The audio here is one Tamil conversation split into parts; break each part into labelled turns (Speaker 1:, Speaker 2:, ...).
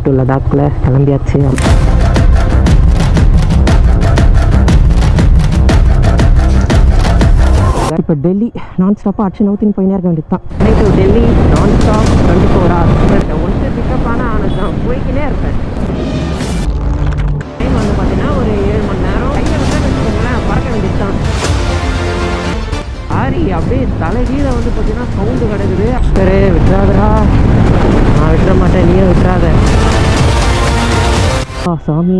Speaker 1: டு லடாக்கில் கிளம்பியாச்சு இப்போ டெல்லி நான் ஸ்டாப்பாக அடிச்சு நவுத்தின் போயினே இருக்க வேண்டியது தான் to Delhi non stop twenty four hours ஒன்று பிக்கப் ஆனால் ஆனது தான் போய்க்கினே இருப்பேன் டைம் வந்து பார்த்தீங்கன்னா ஒரு ஏழு மணி நேரம் கையை விட்டு வச்சுக்கோங்களேன் பறக்க வேண்டியது தான் ஆரி அப்படியே தலைகீழ வந்து பார்த்தீங்கன்னா சவுண்டு கிடக்குது சரி விட்டுறாதடா நான் விட்டுற மாட்டேன் நீயும் விட்டுறாத ஆ சாமி.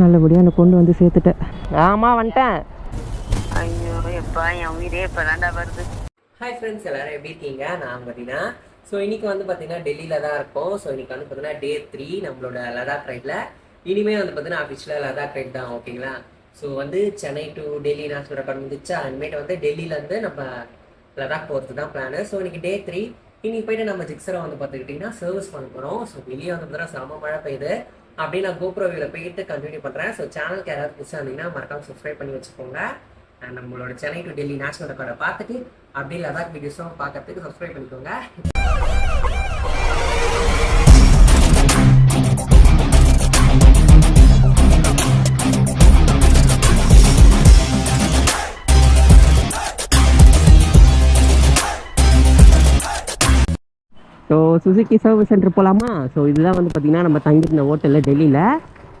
Speaker 1: நல்லபடியாக என்னை கொண்டு வந்து சேர்த்துட்டேன். ஆமாம் வந்துட்டேன்.
Speaker 2: ஐயோ எப்பா என் உயிரே இப்பதான்டா வருது.
Speaker 1: ஹாய் ஃப்ரெண்ட்ஸ் எல்லாரும் எப்படி இருக்கீங்க? நான் பார்த்தீங்கன்னா ஸோ இன்னைக்கு வந்து பார்த்தீங்கன்னா டெல்லியில் தான் இருக்கோம். ஸோ இன்னைக்கு வந்து பார்த்தீங்கன்னா டே த்ரீ நம்மளோட லடாக் ரைடில் இனிமேல் வந்து பார்த்தீங்கன்னா அஃபிஷியலாக லடாக் ரைட் தான் ஓகேங்களா ஸோ வந்து Chennai to Delhi national record வந்துச்சு அன்மேட்டு வந்து டெல்லியிலேருந்து நம்ம லடாக் போகிறது தான் பிளானு ஸோ இன்னைக்கு டே த்ரீ இன்னைக்கு போயிட்டு நம்ம ஜிக்ஸரை வந்து பார்த்துக்கிட்டிங்கன்னா சர்வீஸ் பண்ண போகிறோம் ஸோ வெளியே வந்து பார்த்தீங்கன்னா செம மழை பெய்யுது. அப்படியே நான் கோப்ரோவில் போயிட்டு கண்டினியூ பண்ணுறேன் ஸோ சேனலுக்கு யாராவது புதுசாக இருந்தீங்கன்னா மறக்காம சப்ஸ்கிரைப் பண்ணி வச்சுக்கோங்க. நம்மளோட சென்னை டு டெல்லி நேஷனல் ரெக்கார்டை பார்த்துட்டு அப்படியே லடாக் வீடியோஸும் பார்க்கறதுக்கு சப்ஸ்கிரைப் பண்ணிக்கோங்க. ஸோ சுசுகி சர்வீஸ் சென்டர் போகலாமா ஸோ இதுதான் வந்து பார்த்திங்கன்னா நம்ம தங்கியிருந்த ஹோட்டலில் டெல்லியில்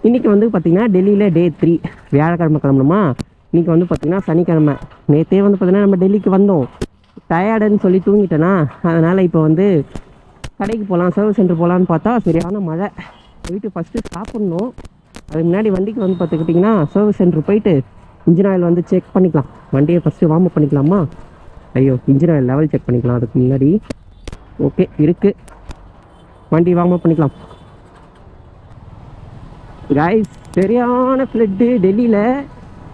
Speaker 1: இன்றைக்கி வந்து பார்த்திங்கன்னா டெல்லியில் டே த்ரீ வியாழக்கிழமை கிளம்பணுமா? இன்றைக்கி வந்து பார்த்திங்கன்னா சனிக்கிழமை. நேற்றே வந்து பார்த்திங்கன்னா நம்ம டெல்லிக்கு வந்தோம். டயர்டுன்னு சொல்லி தூங்கிட்டேனா? அதனால் இப்போ வந்து கடைக்கு போகலாம் சர்வீஸ் சென்டர் போகலான்னு பார்த்தா சரியான மழை. போயிட்டு ஃபஸ்ட்டு சாப்பிட்ணும். அதுக்கு முன்னாடி வண்டிக்கு வந்து பார்த்துக்கிட்டிங்கன்னா சர்வீஸ் சென்டர் போயிட்டு இன்ஜின் ஆயில் வந்து செக் பண்ணிக்கலாம். வண்டியை ஃபஸ்ட்டு வார்ம் அப் பண்ணிக்கலாமா? ஐயோ இன்ஜின் ஆயில் லெவல் செக் பண்ணிக்கலாம். அதுக்கு முன்னாடி ஓகே இருக்கு. வண்டி வார்ம் அப் பண்ணிக்கலாம். கைஸ் சரியான ஃப்ளட்டு டெல்லியில்.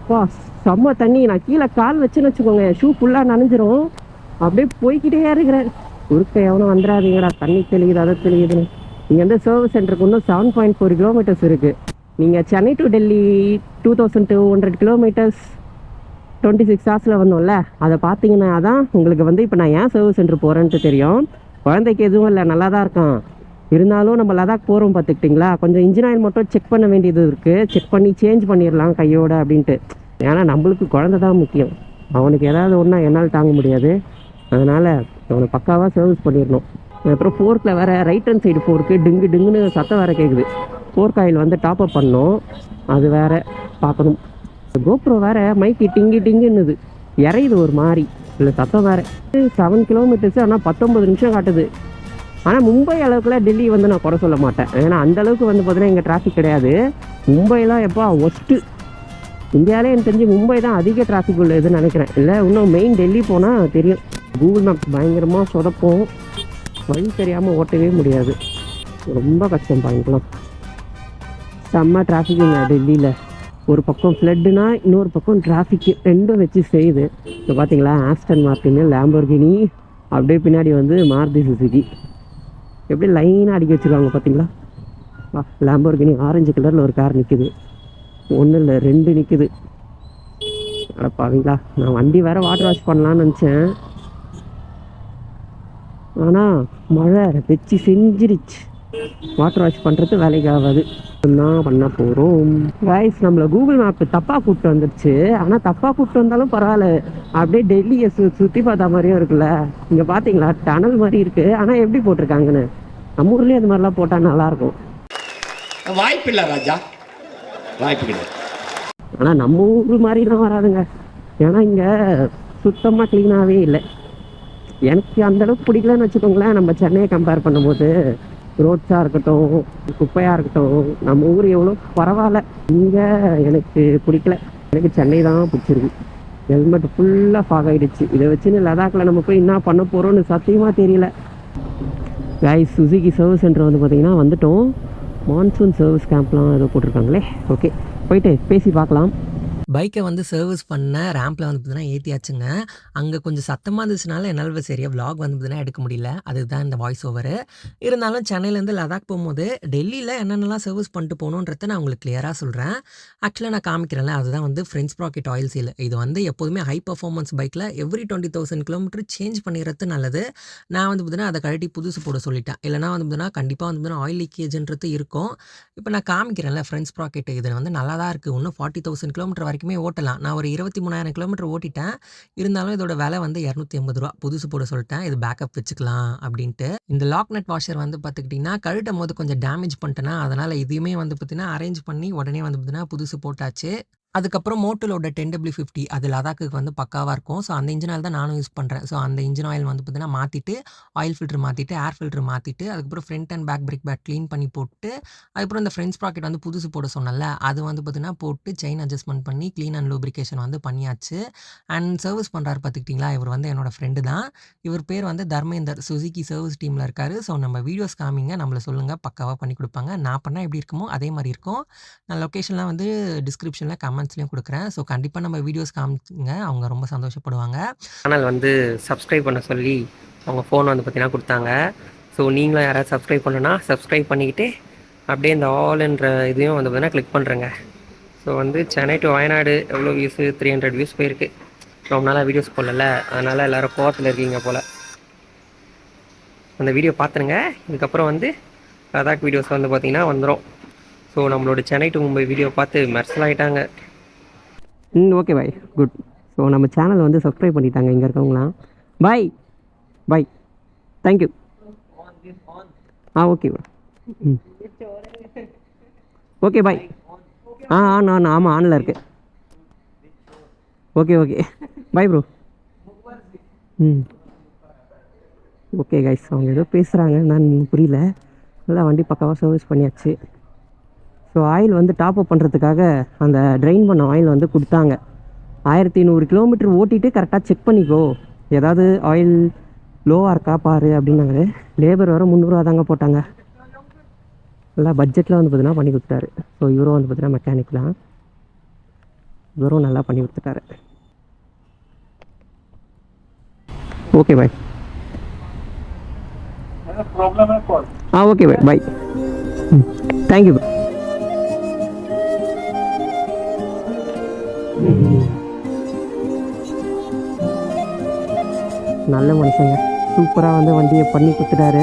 Speaker 1: வா செம்ம தண்ணி. நான் கீழே கால் வச்சுன்னு வச்சுக்கோங்க. ஷூ ஃபுல்லாக நனைஞ்சிரும். அப்படியே போய்கிட்டே இருக்கிறேன். குறுக்க எவனும் வந்துடாதீங்கடா தண்ணி தெளியுது அதை தெளியுதுன்னு. இங்கே வந்து சர்வீஸ் சென்டருக்கு இன்னும் செவன் பாயிண்ட் ஃபோர் கிலோமீட்டர்ஸ் இருக்குது நீங்கள் Chennai to Delhi two thousand two hundred kilometres twenty six ஹவர்ஸில் வந்தோம்ல. அதை பார்த்தீங்கன்னா தான் உங்களுக்கு வந்து இப்போ நான் ஏன் சர்வீஸ் சென்டர் போகிறேன்ட்டு தெரியும். குழந்தைக்கு எதுவும் இல்லை நல்லா தான் இருக்கான். இருந்தாலும் நம்ம லடாக் போகிறோம் பார்த்துக்கிட்டிங்களா? கொஞ்சம் இன்ஜின் ஆயில் மட்டும் செக் பண்ண வேண்டியது இருக்குது செக் பண்ணி சேஞ்ச் பண்ணிடலாம் கையோட அப்படின்ட்டு. ஏன்னா நம்மளுக்கு குழந்தை தான் முக்கியம். அவனுக்கு ஏதாவது ஒன்றா என்னால் தாங்க முடியாது. அதனால் அவனை பக்காவாக சர்வீஸ் பண்ணிடணும். அப்புறம் ஃபோர்க்கில் வேறு ரைட் ஹேண்ட் சைடு ஃபோர்க்கு டிங்கு டிங்குன்னு சத்தம் வேறு கேட்குது ஃபோர்க் ஆயில் வந்து டாப் அப் பண்ணோம். அது வேற பார்க்கணும். கோப்ரோ வேறு மைக்கு டிங்கு டிங்குன்னுது. இறையுது ஒரு மாதிரி இல்லை சத்தம் வேற. செவன் கிலோமீட்டர்ஸ் ஆனால் பத்தொம்பது நிமிஷம் காட்டுது. ஆனால் மும்பை அளவுக்குலாம் டெல்லி வந்து நான் குறை சொல்ல மாட்டேன். ஏன்னா அந்த அளவுக்கு வந்து பார்த்தீங்கன்னா இங்கே டிராஃபிக் கிடையாது. மும்பைலாம் எப்போ ஒஸ்ட்டு இந்தியாவிலே எனக்கு தெரிஞ்சு மும்பை தான் அதிக டிராஃபிக் உள்ளதுன்னு நினைக்கிறேன். இல்லை இன்னும் மெயின் டெல்லி போனால் தெரியும். கூகுள் மேப் பயங்கரமாக சொதப்போம். வழி தெரியாமல் ஓட்டவே முடியாது. ரொம்ப கஷ்டம் பாருங்களாம் செம்ம டிராஃபிக்குங்க டெல்லியில் ஒரு பக்கம் ஃப்ளட்டுனா இன்னொரு பக்கம் டிராஃபிக்கு ரெண்டும் வச்சு செய்யுது. இப்போ பார்த்தீங்களா ஆஸ்டன் மார்டின் லேம்பர்கினி அப்படியே பின்னாடி வந்து மாருதி சுசுகி எப்படி லைனாக அடிக்க வச்சுருக்காங்க பார்த்தீங்களா வா லேம்பர்கினி ஆரஞ்சு கலரில் ஒரு கார் நிற்குது ஒன்றும் இல்லை ரெண்டு நிற்குது அடப்பாவீங்களா நான் வண்டி வேறு வாட்டர் வாஷ் பண்ணலான்னு நினச்சேன். ஆனால் மழை வச்சு செஞ்சிருச்சு. வாட்டர் வாஷ் பண்ணுறது வேலைக்கு ஆகாது. தான் பண்ண போகிறோம் கைஸ் நம்மளை கூகுள் மேப் தப்பாக கூப்பிட்டு வந்துருச்சு. ஆனால் தப்பாக கூப்பிட்டு வந்தாலும் பரவாயில்ல. அப்படியே டெல்லியை சு சுற்றி பார்த்தா மாதிரியும் இருக்குல்ல. இங்கே பார்த்தீங்களா டனல் மாதிரி இருக்குது ஆனால் எப்படி போட்டிருக்காங்கன்னு? நம்ம ஊர்லேயும் அது மாதிரிலாம் போட்டால் நல்லாயிருக்கும்.
Speaker 3: வாய்ப்பில்லை ராஜா. வாய்ப்பு கிடையாது.
Speaker 1: ஆனால் நம்ம ஊர் மாதிரிலாம் வராதுங்க. ஏன்னா இங்கே சுத்தமாக க்ளீனாகவே இல்லை. எனக்கு அந்த அளவுக்கு பிடிக்கலன்னு வச்சுக்கோங்களேன். நம்ம சென்னையை கம்பேர் பண்ணும்போது. ரோட்ஸாக இருக்கட்டும் குப்பையாக இருக்கட்டும் நம்ம ஊர் எவ்வளோ பரவாயில்ல. இங்கே எனக்கு பிடிக்கல. எனக்கு சென்னை தான் பிடிச்சிருக்கு. ஹெல்மெட் ஃபுல்லாக ஃபாக் ஆகிடுச்சு இதை வச்சுன்னு லடாக்கில் நம்ம போய் என்ன பண்ண போகிறோம்னு சத்தியமாக தெரியல. காய்ஸ் சுசுகி சர்வீஸ் சென்டர் வந்து பார்த்தீங்கன்னா வந்துட்டோம். மான்சூன் சர்வீஸ் கேம்ப்லாம் ஏதோ போட்டிருக்காங்களே. ஓகே போயிட்டு பேசி பார்க்கலாம்.
Speaker 4: பைக்கை வந்து சர்வீஸ் பண்ண ரேம்பில் வந்து பார்த்தீங்கன்னா ஏற்றியாச்சுங்க அங்கே கொஞ்சம் சத்தமாக இருந்துச்சுனால என்னால் சரியாக vlog வந்து பார்த்தீங்கன்னா எடுக்க முடியல. அதுதான் இந்த வாய்ஸ் ஓவரு இருந்தாலும் சென்னையிலேருந்து லடாக் போகும்போது டெல்லியில் என்னென்னலாம் சர்வீஸ் பண்ணிட்டு போகணுன்றத நான் உங்களுக்கு கிளியராக சொல்கிறேன் ஆக்சுவலாக நான் காமிக்கிறேன்ல அதுதான் வந்து ஃப்ரெண்ட்ஸ் ப்ராக்கெட் ஆயில் சீல் இது வந்து எப்போதுமே ஹை பர்ஃபார்மன்ஸ் பைக்கில் every twenty thousand kilometre change பண்ணிடுறது நல்லது. நான் வந்து பார்த்தீங்கன்னா அதை கழட்டி புதுசு போட சொல்லிட்டேன். இல்லைனா வந்து பார்த்தீங்கன்னா கண்டிப்பாக வந்து பார்த்தீங்கன்னா ஆயில் லீக்கேஜ்ன்றது இருக்கும். இப்போ நான் காமிக்கிறேன்ல ஃப்ரெண்ட்ஸ் ப்ராக்கெட் இது வந்து நல்லா தான் இருக்குது இன்னும் ஃபார்ட்டி தௌசண்ட் கிலோமீட்டர் வரைக்கும் ஓட்டலாம். நான் ஒரு இருபத்தி மூணாயிரம் கிலோமீட்டர் ஓட்டிட்டேன். இருந்தாலும் இதோட விலை வந்து இரநூத்தி ஐம்பது ரூபா. புதுசு போட சொல்லிட்டேன். இது பேக்கப் வச்சுக்கலாம் அப்படின்ட்டு. இந்த லாக் நட் வாஷர் வந்து பார்த்துக்கிட்டிங்கன்னா கழட்டும் போது கொஞ்சம் டேமேஜ் பண்ணிட்டேன்னா அதனால் இதையுமே வந்து பார்த்தீங்கன்னா அரேஞ்ச் பண்ணி உடனே வந்து பார்த்தீங்கன்னா புதுசு போட்டாச்சு. அதுக்கப்புறம் மோட்டலோட டென் டபிள்யூ ஃபிஃப்டி அது லதாக்கு வந்து பக்காவாக இருக்கும். ஸோ அந்த இன்ஜின் ஆயில் தான் நானும் யூஸ் பண்ணுறேன் ஸோ அந்த இன்ஜின் ஆயில் வந்து பார்த்தீங்கன்னா மாற்றிட்டு ஆயில் ஃபில்ட்ரு மாற்றிட்டு ஏர் ஃபில்ட்ரு மாற்றிட்டு அதுக்கப்புறம் front and back brake pack clean பண்ணி போட்டு அதுக்கப்புறம் இந்த ஃப்ரெண்ட்ஸ் ப்ராக்கெட் வந்து புதுசு போட சொன்னல அது வந்து பார்த்தீங்கன்னா போட்டு செயின் அட்ஜஸ்ட்மெண்ட் பண்ணி க்ளீன் அண்ட் லூப்ரிகேஷன் வந்து பண்ணியாச்சு. அண்ட் சர்வீஸ் பண்ணுறாரு பார்த்துக்கிட்டிங்களா இவர் வந்து என்னோடய ஃப்ரெண்டு தான். இவர் பேர் வந்து தர்மேந்தர். சுசுகி சர்வீஸ் டீமில் இருக்கார். ஸோ நம்ம வீடியோஸ் காமிங்க நம்மளை சொல்லுங்கள் பக்காவாக பண்ணி கொடுப்பாங்க. நான் பண்ணால் எப்படி இருக்குமோ அதே மாதிரி இருக்கும். நான் லொக்கேஷன்லாம் வந்து டிஸ்கிரிப்ஷனில் கமெண்ட்ஸ்லையும் கொடுக்குறேன். ஸோ கண்டிப்பாக நம்ம வீடியோஸ் காமிங்க அவங்க ரொம்ப சந்தோஷப்படுவாங்க.
Speaker 1: சேனல் வந்து சப்ஸ்கிரைப் பண்ண சொல்லி அவங்க ஃபோன் வந்து பார்த்தீங்கன்னா கொடுத்தாங்க. ஸோ நீங்களும் யாராவது சப்ஸ்கிரைப் பண்ணணும்னா சப்ஸ்கிரைப் பண்ணிக்கிட்டு அப்படியே இந்த ஆல்ன்ற இதையும் வந்து பார்த்தீங்கன்னா கிளிக் பண்ணுறேங்க ஸோ வந்து சென்னை டு வயநாடு எவ்வளோ வியூஸு த்ரீ ஹண்ட்ரட் வியூஸ் போயிருக்கு. ரொம்ப நாளாக வீடியோஸ் போடல. அதனால் எல்லோரும் கோவத்தில் இருக்கீங்க போல். அந்த வீடியோ பார்த்துருங்க இதுக்கப்புறம் வந்து லதாக் வீடியோஸ் வந்து பார்த்தீங்கன்னா வந்துடும் ஸோ நம்மளோட சென்னை டு மும்பை வீடியோ பார்த்து மெர்சல் ஆகிட்டாங்க ம் ஓகே பாய் குட் ஸோ நம்ம சேனல் வந்து சப்ஸ்கிரைப் பண்ணிட்டாங்க இங்கே இருக்கவங்களாம் bye bye thank you ah okay bro ம். ஓகே பாய் ஆ ஆன் ஆன் ஆமாம் ஆனில் இருக்கு. ஓகே ஓகே பாய் ப்ரோ ம். ஓகே கைஸ் அவங்க ஏதோ பேசுகிறாங்க நான் புரியல. நல்லா வண்டி பக்காவாக சர்வீஸ் பண்ணியாச்சு. ஸோ ஆயில் வந்து டாப் அப் பண்ணுறதுக்காக அந்த ட்ரைன் பண்ண ஆயில் வந்து கொடுத்தாங்க. ஆயிரத்தி நூறு கிலோமீட்டர் ஓட்டிட்டு கரெக்டாக செக் பண்ணிக்கோ. ஏதாவது ஆயில் லோவாக இருக்கா பாரு அப்படின்னாங்க லேபர் வேறு முந்நூறுவா தாங்க போட்டாங்க. நல்லா பட்ஜெட்டில் வந்து பார்த்தீங்கன்னா பண்ணி கொடுத்துட்டாரு. ஸோ இவரும் வந்து பார்த்தீங்கன்னா மெக்கானிக் தான். இவரும் நல்லா பண்ணி கொடுத்துட்டாரு. Okay bye ah okay bye bye thank you bye நல்ல மனுஷங்க. சூப்பராக வந்து வண்டியை பண்ணி கொடுத்துட்டாரு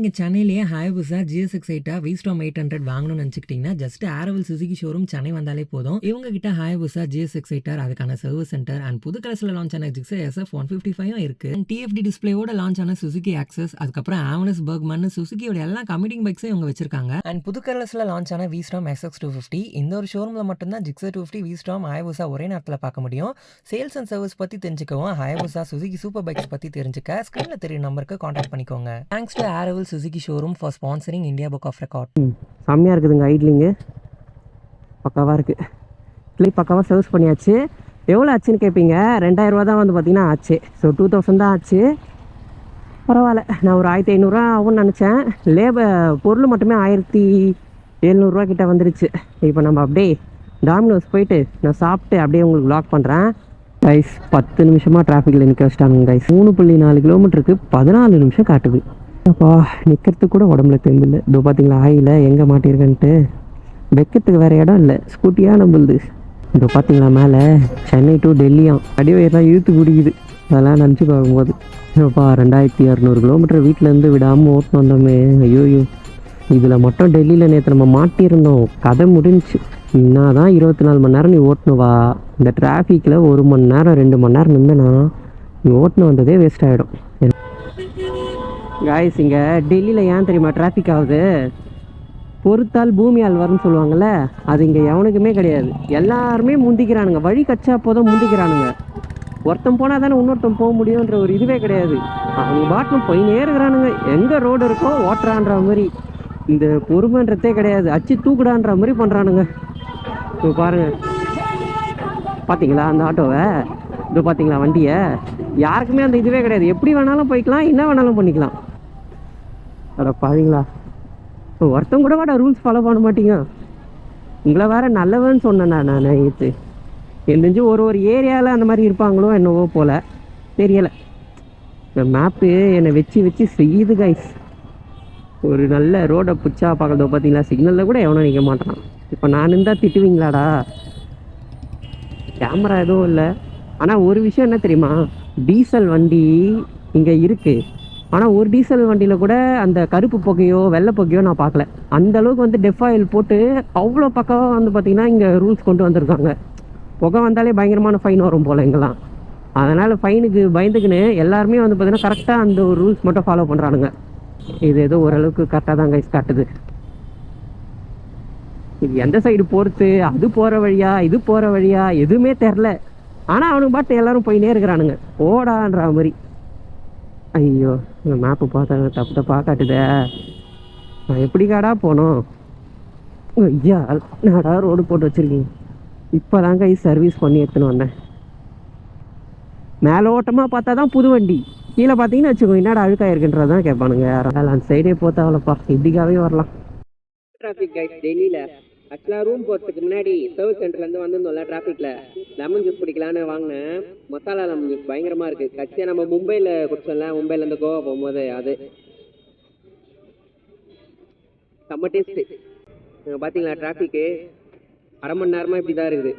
Speaker 4: நீங்கள் சென்னையிலேயே ஹாயபுசா ஜிஎஸ்எக்ஸ் எயிட்டா விஸ்டாம் எயிட் ஹண்ட்ரட் வாங்கணும்னு நினச்சிக்கிட்டிங்கன்னா just Araval Suzuki showroom Chennai வந்தாலே போதும். இவங்க கிட்ட ஹாயபுசா ஜிஎஸ்எக்ஸ் எயிட்டார் அதுக்கான சர்வீஸ் சென்டர் அண்ட் புது கலர்ஸில் லான்ச் ஆன Gixxer SF one fifty five இருக்கு. டிஎஃப்டி டிஸ்பிளேயோட லான்ச் ஆன சுசுகி ஆக்சஸ் அதுக்கப்புறம் ஆவனஸ் பர்க்மன் சுசுகியோட எல்லா கமிட்டிங் பைக்ஸும் இவங்க வச்சிருக்காங்க. அண்ட் புது கலர்ஸில் லான்ச் ஆன விஸ்டாம் எஸ்எக்ஸ் டூ ஃபிஃப்டி இந்த ஒரு ஷோரூமில் மட்டும்தான் Gixxer two fifty V Strom Hayabusa ஒரே நேரத்தில் பார்க்க முடியும். சேல்ஸ் அண்ட் சர்வீஸ் பற்றி தெரிஞ்சுக்கவும் ஹாயபுசா சுசுகி சூப்பர் பைக்ஸ் பற்றி தெரிஞ்சுக்க ஸ்க்ரீனில் தெரியும் நம்பருக்கு காண்டாக்ட் பண்ணிக்கோங்க. Thanks to Araval Suzuki showroom for sponsoring India book of record
Speaker 1: செம்மையாக இருக்குதுங்க ஐட்லிங்கு பக்காவாக இருக்குது கிளி பக்காவாக சர்வீஸ் பண்ணியாச்சு. எவ்வளோ ஆச்சுன்னு கேட்பீங்க ரெண்டாயிரரூவா தான் வந்து பார்த்தீங்கன்னா ஆச்சு. ஸோ டூ தௌசண்ட் தான் ஆச்சு. பரவாயில்ல. நான் ஒரு ஆயிரத்தி ஐநூறுரூவா ஆகும்னு நினச்சேன். லேபர் பொருள் மட்டுமே ஆயிரத்தி எழுநூறுவா கிட்ட வந்துருச்சு. இப்போ நம்ம அப்படியே டாமினோஸ் போயிட்டு நான் சாப்பிட்டு அப்படியே உங்களுக்கு லாக் பண்ணுறேன் கைஸ் பத்து நிமிஷமாக டிராஃபிக்கில் நிற்க வச்சிட்டாங்க கைஸ் மூணு புள்ளி நாலு கிலோமீட்டருக்கு பதினாலு நிமிஷம் காட்டுது. அப்பா நிற்கிறதுக்கு கூட உடம்புல தெம்பு இதோ பார்த்தீங்களா ஆயில் எங்கே மாட்டியிருக்கேன்ட்டு வைக்கிறதுக்கு வேறு இடம் இல்லை. ஸ்கூட்டியாக நம்மளுது. இதோ பார்த்தீங்களா மேலே சென்னை டு டெல்லியாம் அடிவயர்லாம் இழுத்து குடிக்குது. அதெல்லாம் நினச்சி பார்க்கும்போது. அப்பா ரெண்டாயிரத்தி இரநூறு கிலோமீட்டர் வீட்டிலேருந்து விடாமல் ஓட்டினு வந்தோமே. ஐயோயோ. இதில் மட்டும் டெல்லியில் நேற்று நம்ம மாட்டியிருந்தோம். கதை முடிஞ்சுச்சு. என்ன தான் இருபத்தி நாலு மணி நேரம் நீ ஓட்டணுவா? இந்த டிராஃபிக்கில் ஒரு மணி நேரம் ரெண்டு மணி நேரம் நின்றுனா நீ ஓட்டுன்னு வந்ததே வேஸ்ட் ஆகிடும் காய்ஸ் இங்கே டெல்லியில் ஏன் தெரியுமா டிராஃபிக் ஆகுது? பொறுத்தால் பூமியால் வரும்னு சொல்லுவாங்கள்ல அது இங்கே எவனுக்குமே கிடையாது. எல்லாருமே முந்திக்கிறானுங்க. வழி கச்சா போதும் முந்திக்கிறானுங்க. ஒருத்தன் போனால் தானே இன்னொருத்தன் போக முடியுன்ற ஒரு இதுவே கிடையாது. அவங்க பாட்டுன்னு போயினே இருக்கிறானுங்க. எங்கே ரோடு இருக்கோ ஓட்டுறான்ற மாதிரி. இந்த பொறுமைன்றதே கிடையாது. அச்சு தூக்குடான்ற மாதிரி பண்ணுறானுங்க இப்போ பாருங்கள் பார்த்தீங்களா அந்த ஆட்டோவை? இப்போ பார்த்தீங்களா வண்டியை? யாருக்குமே அந்த இதுவே கிடையாது. எப்படி வேணாலும் போய்க்கலாம் என்ன வேணாலும் பண்ணிக்கலாம். அட பாவீங்களா. ஒருத்தன் கூட வாடா ரூல்ஸ் ஃபாலோ பண்ண மாட்டீங்க. உங்களை வேற நல்லவன்னு சொன்னேண்ணா நான் நேற்று தெரிஞ்சு ஒரு ஒரு ஏரியாவில் அந்த மாதிரி இருப்பாங்களோ என்னவோ போல. தெரியலை. இந்த மேப்பு என்னை வச்சு வச்சு செய்யுது கைஸ் ஒரு நல்ல ரோடை பிடிச்சா பார்க்குறதோ பார்த்தீங்களா? சிக்னலில் கூட எவனும் நிற்க மாட்டான். இப்போ நான் இருந்தால் திட்டுவீங்களாடா? கேமரா எதுவும் இல்லை. ஆனால் ஒரு விஷயம் என்ன தெரியுமா? டீசல் வண்டி இங்கே இருக்குது ஆனால் ஒரு டீசல் வண்டியில் கூட அந்த கருப்பு புகையோ வெள்ளை புகையோ நான் பார்க்கல. அந்த அளவுக்கு வந்து டெஃப் ஆயில் போட்டு அவ்வளோ பக்கம் வந்து பார்த்திங்கன்னா இங்கே ரூல்ஸ் கொண்டு வந்திருக்காங்க. புகை வந்தாலே பயங்கரமான ஃபைன் வரும் போல் இங்கெல்லாம். அதனால் ஃபைனுக்கு பயந்துக்கின்னு எல்லாருமே வந்து பார்த்திங்கன்னா கரெக்டாக அந்த ஒரு ரூல்ஸ் மட்டும் ஃபாலோ பண்ணுறானுங்க இது ஏதோ ஓரளவுக்கு கரெக்டாக தான் கைஸ் காட்டுது. இது எந்த சைடு போகிறது அது போகிற வழியா? இது போகிற வழியா? எதுவுமே தெரில ஆனால் அவனுக்கு பாட்டு எல்லாரும் போயினே இருக்கிறானுங்க. ஓடான்ற மாதிரி. ஐயோ இந்த மேப்பு பார்த்தா தப்பு தப்பாக காட்டுதே நான் எப்படி காடா போனோம்? ஐயா நாடா ரோடு போட்டு வச்சிருக்கீங்க? இப்போ தான் கை சர்வீஸ் பண்ணி எடுத்துன்னு வந்தேன். மேலே ஓட்டமாக பார்த்தா தான் புது வண்டி கீழே பார்த்தீங்கன்னு வச்சுக்கோ என்னடா அழுக்காயிருக்குன்றது தான் கேட்பானுங்க அந்த சைடே போத்தாவலப்பா. இப்படிக்காவே வரலாம். டிராஃபிக் கைட் டெல்லியில் ஆக்சுவலாக ரூம் போகிறதுக்கு முன்னாடி சர்வீஸ் சென்டர்லேருந்து வந்திருந்தோம்ல டிராஃபிக்கில் லெமன் ஜூஸ் குடிக்கலான்னு வாங்கினேன். மசாலா லெமன் ஜூஸ் பயங்கரமாக இருக்குது கட்சியாக நம்ம மும்பையில் குடிச்சோம்ல மும்பையிலேருந்து கோவா போகும்போது அது. செம்ம டேஸ்ட்டு பார்த்தீங்களா டிராஃபிக்கு அரை மணி நேரமாக இப்படி தான் இருக்குது.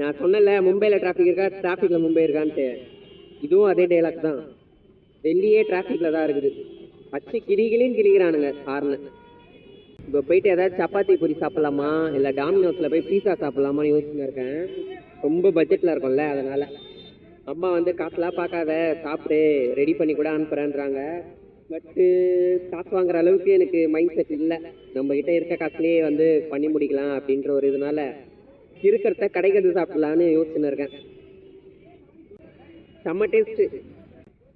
Speaker 1: நான் சொன்னல மும்பையில் டிராஃபிக் இருக்கா? டிராஃபிக்கில் மும்பை இருக்கான்ட்டு. இதுவும் அதே டைலாக் தான். டெல்லியே டிராஃபிக்கில் தான் இருக்குது. பச்சை கிளிகளின்னு கிளிக்கிறானுங்க ஹார்னு இப்போ போயிட்டு ஏதாவது சப்பாத்தி பூரி சாப்பிட்லாமா? இல்லை டாமினோஸில் போய் பீஸா சாப்பிட்லாமான்னு யோசிச்சுன்னு இருக்கேன். ரொம்ப பட்ஜெட்டில் இருக்கும்ல அதனால். அம்மா வந்து காசுலாம் பார்க்காத சாப்பிடு ரெடி பண்ணி கூட அனுப்புகிறேன்றாங்க பட்டு காசு வாங்குற அளவுக்கு எனக்கு மைண்ட் செட் இல்லை. நம்ம கிட்ட இருக்க காசுலேயே வந்து பண்ணி முடிக்கலாம் அப்படின்ற ஒரு இதனால இருக்கிறத கடைக்கிறது சாப்பிடலான்னு யோசிச்சுன்னு இருக்கேன். செம்ம டேஸ்ட்டு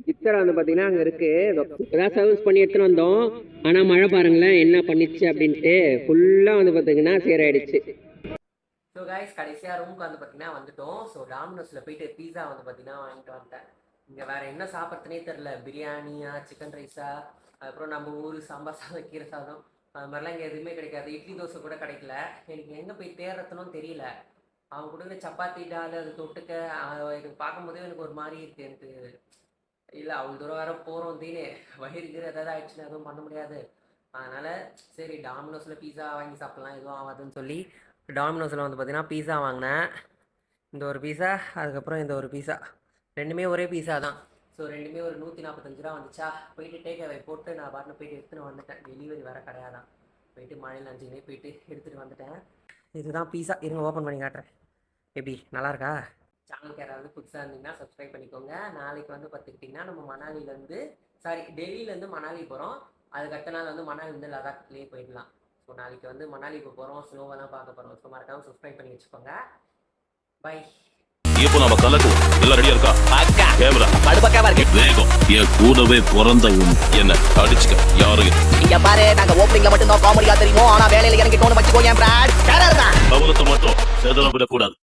Speaker 1: கிச்சரா வந்து பார்த்தீங்கன்னா அங்கே இருக்குது தான் சர்வீஸ் பண்ணி எடுத்துன்னு வந்தோம். ஆனால் மழை பாருங்களேன் என்ன பண்ணிச்சு அப்படின்ட்டு ஃபுல்லாக வந்து பார்த்தீங்கன்னா சேராயிடுச்சு.
Speaker 4: ஸோ கைஸ் கடைசியாக ரூமுக்கு வந்து பார்த்தீங்கன்னா வந்துட்டோம். ஸோ டாமினோஸில் போயிட்டு பீஸா வந்து பார்த்தீங்கன்னா வாங்கிட்டு வந்துட்டேன் இங்கே வேறு என்ன சாப்பிட்றதுனே தெரில பிரியாணியா சிக்கன் ரைஸா அதுக்கப்புறம் நம்ம ஊர் சாம்பார் சாதம் கீரை சாதம் அது மாதிரிலாம் இங்கே எதுவுமே கிடைக்காது. இட்லி தோசை கூட கிடைக்கல. எனக்கு எங்கே போய் தேடுறதுனும் தெரியல. அவங்க கொடுக்குற சப்பாத்தி டால் அது தொட்டுக்க அது எனக்கு பார்க்கும்போதே எனக்கு ஒரு மாதிரி இருக்குது எனக்கு இல்லை அவ்வளோ தூரம் வேற போகிறோம் தீனே வயிறுக்கு ஏதாவது ஆயிடுச்சுன்னா எதுவும் பண்ண முடியாது. அதனால் சரி டாமினோஸில் பீஸா வாங்கி சாப்பிட்லாம் எதுவும் ஆகாதுன்னு சொல்லி டாமினோஸில் வந்து பார்த்தீங்கன்னா பீஸா வாங்கினேன். இந்த ஒரு பீஸா அதுக்கப்புறம் இந்த ஒரு பீஸா ரெண்டுமே ஒரே பீஸா தான். ஸோ ரெண்டுமே ஒரு நூற்றி நாற்பத்தஞ்சு ரூபா வந்துச்சா? போயிட்டு டேக் அவே போட்டு நான் பாட்டில் போயிட்டு எடுத்துகிட்டு வந்துட்டேன். டெலிவரி வேறு கிடையாதான். போயிட்டு மழையில் அஞ்சுனே போயிட்டு எடுத்துகிட்டு வந்துட்டேன். இதுதான் பீஸா இருங்க ஓப்பன் பண்ணி காட்டுறேன். எப்படி நல்லா இருக்கா? சேனலுக்கு யாராவது புதுசாக இருந்தீங்கன்னா சப்ஸ்கிரைப் பண்ணிக்கோங்க. நாளைக்கு வந்து பார்த்துக்கிட்டிங்கன்னா நம்ம மணாலிலேருந்து சாரி டெல்லியிலேருந்து மணாலி போகிறோம் அதுக்கு அடுத்த நாள் வந்து மணாலிலேருந்து லடாக்லேயே போயிடலாம். ஸோ நாளைக்கு வந்து மணாலி போக போகிறோம் ஸ்னோவெல்லாம் பார்க்க போகிறோம் ஸோ மறக்காமல் சப்ஸ்கிரைப் பண்ணி வச்சுக்கோங்க. பை
Speaker 5: இப்போ நம்ம கலக்குவோம் எல்லாம் ரெடியா இருக்கா? கேமரா
Speaker 6: படுபக்காவா இருக்கு.
Speaker 5: வேகம். என் கூடவே பிறந்த உன் என்ன அடிச்சுக்க. யாரும்
Speaker 6: இங்க பாரு நாங்க ஓப்பனிங்ல மட்டும் தான் காமெடியா தெரியுமோ? ஆனா வேலையில இறங்கிட்டோம்னு வச்சுக்கோ என் பிராட்
Speaker 5: கவனத்தை மட்டும் செதற விடக்கூடாது.